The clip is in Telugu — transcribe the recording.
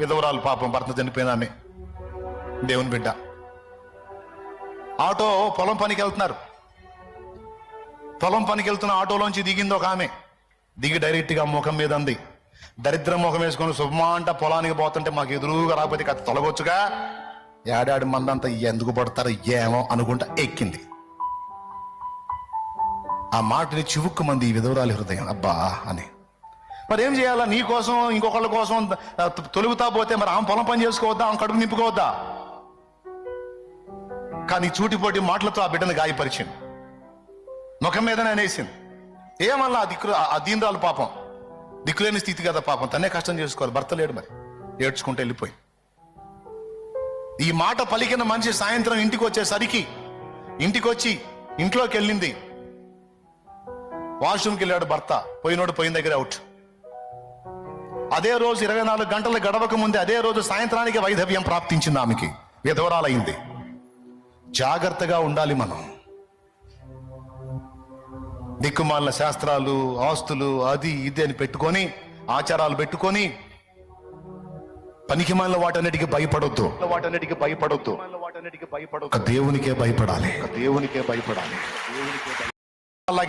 విధవరాలు పాపం భర్త చనిపోయినాన్ని. దేవుని బిడ్డ. ఆటో పొలం పనికి వెళ్తున్నారు. పొలం పనికి వెళ్తున్న ఆటోలోంచి దిగింది ఒక ఆమె. దిగి డైరెక్ట్గా ముఖం మీద అంది. దరిద్ర ముఖం వేసుకొని శుభమా పొలానికి పోతుంటే మాకు ఎదురుగా రాకపోతే కథ తొలగొచ్చుగా? ఏడాడి మందంతా ఎందుకు పడతారో ఏమో అనుకుంటా ఎక్కింది. ఆ మాటని చివుక్కు మంది ఈ విధవరాలి హృదయం. అబ్బా అని. మరి ఏం చేయాలా? నీ కోసం ఇంకొకళ్ళ కోసం తొలుగుతా పోతే మరి ఆమె పొలం పని చేసుకోవద్దా? ఆమె కడుపు నింపుకోవద్దా? కానీ చూటిపోటి మాటలతో ఆ బిడ్డను గాయపరిచింది. ముఖం మీదనే అనేసింది. ఏమల్లా ఆ దిక్కు ఆ దీనరాలు పాపం. దిక్కులేని స్థితి కదా పాపం. తనే కష్టం చేసుకోవాలి. భర్త లేడు మరి. ఏడ్చుకుంటూ వెళ్ళిపోయి ఈ మాట పలికిన మనిషి సాయంత్రం ఇంటికి వచ్చేసరికి ఇంటికి వచ్చి ఇంట్లోకి వెళ్ళింది. వాష్రూమ్కి వెళ్ళాడు భర్త. పోయినోడు పోయిన దగ్గర అవుట్. అదే రోజు ఇరవై నాలుగు గంటలు గడవక ముందే అదే రోజు సాయంత్రానికి వైధవ్యం ప్రాప్తించింది ఆమెకి. విధవరాలైంది. జాగ్రత్తగా ఉండాలి మనం. దిక్కుమాలిన శాస్త్రాలు ఆస్తులు అది ఇది అని పెట్టుకొని ఆచారాలు పెట్టుకొని పనికిమాలిన వాటన్నిటికీ భయపడొద్దు. వాటన్నిటికీ భయపడొద్దు. వాటన్నిటికీ భయపడొద్దు దేవునికే భయపడాలి. దేవునికే భయపడాలి.